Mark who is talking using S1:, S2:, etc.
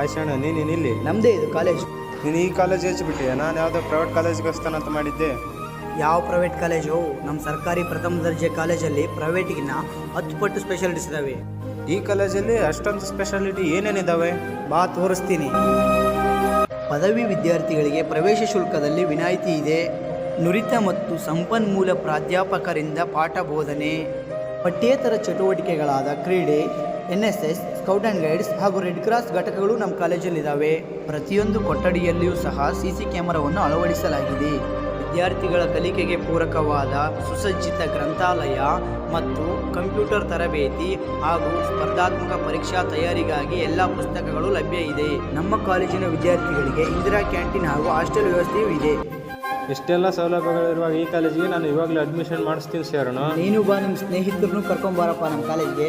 S1: ಆಯ್ಷಣ್ಣ ನೀನು ಇಲ್ಲಿ
S2: ನಮ್ಮದೇ ಇದು ಕಾಲೇಜ್
S1: ನೀನು ಈ ಕಾಲೇಜ್ ಹಚ್ಚಿಬಿಟ್ಟಿಯ ನಾನು ಯಾವುದೋ ಪ್ರೈವೇಟ್ ಕಾಲೇಜ್ಗೆ ಹಚ್ತಾನ ಅಂತ ಮಾಡಿದ್ದೆ.
S2: ಯಾವ ಪ್ರೈವೇಟ್ ಕಾಲೇಜು ನಮ್ಮ ಸರ್ಕಾರಿ ಪ್ರಥಮ ದರ್ಜೆ ಕಾಲೇಜಲ್ಲಿ ಪ್ರೈವೇಟ್ಗಿನ್ನ ಹತ್ತು ಪಟ್ಟು ಸ್ಪೆಷಾಲಿಟೀಸ್ ಇದ್ದಾವೆ
S1: ಈ ಕಾಲೇಜಲ್ಲಿ ಅಷ್ಟೊಂದು ಸ್ಪೆಷಾಲಿಟಿ ಏನೇನಿದ್ದಾವೆ
S2: ಬಾ ತೋರಿಸ್ತೀನಿ. ಪದವಿ ವಿದ್ಯಾರ್ಥಿಗಳಿಗೆ ಪ್ರವೇಶ ಶುಲ್ಕದಲ್ಲಿ ವಿನಾಯಿತಿ ಇದೆ. ನುರಿತ ಮತ್ತು ಸಂಪನ್ಮೂಲ ಪ್ರಾಧ್ಯಾಪಕರಿಂದ ಪಾಠ ಬೋಧನೆ. ಪಠ್ಯೇತರ ಚಟುವಟಿಕೆಗಳಾದ ಕ್ರೀಡೆ N S S scout and guides ಹಾಗೂ ರೆಡ್ ಕ್ರಾಸ್ ಘಟಕಗಳು ನಮ್ಮ ಕಾಲೇಜಲ್ಲಿದ್ದಾವೆ ಪ್ರತಿಯೊಂದು ಕೊಠಡಿಯಲ್ಲಿಯೂ ಸಹ ಸಿ ಸಿ ಕ್ಯಾಮರಾವನ್ನು ಅಳವಡಿಸಲಾಗಿದೆ. ವಿದ್ಯಾರ್ಥಿಗಳ ಕಲಿಕೆಗೆ ಪೂರಕವಾದ ಸುಸಜ್ಜಿತ ಗ್ರಂಥಾಲಯ ಮತ್ತು ಕಂಪ್ಯೂಟರ್ ತರಬೇತಿ ಹಾಗೂ ಸ್ಪರ್ಧಾತ್ಮಕ ಪರೀಕ್ಷಾ ತಯಾರಿಗಾಗಿ ಎಲ್ಲ ಪುಸ್ತಕಗಳು ಲಭ್ಯ ಇದೆ. ನಮ್ಮ ಕಾಲೇಜಿನ ವಿದ್ಯಾರ್ಥಿಗಳಿಗೆ ಇಂದಿರಾ ಕ್ಯಾಂಟೀನ್ ಹಾಗೂ ಹಾಸ್ಟೆಲ್ ವ್ಯವಸ್ಥೆಯೂ ಇದೆ.
S1: ಇಷ್ಟೆಲ್ಲ ಸೌಲಭ್ಯಗಳಿರುವಾಗ ಈ ಕಾಲೇಜಿಗೆ ನಾನು ಇವಾಗಲೇ ಅಡ್ಮಿಷನ್ ಮಾಡಿಸ್ತೀನಿ ಸೇರೋಣ
S2: ನೀನು ಬಾ ನಿಮ್ಮ ಸ್ನೇಹಿತರನ್ನು ಕರ್ಕೊಂಬಾರಪ್ಪ ನಮ್ಮ ಕಾಲೇಜ್ಗೆ.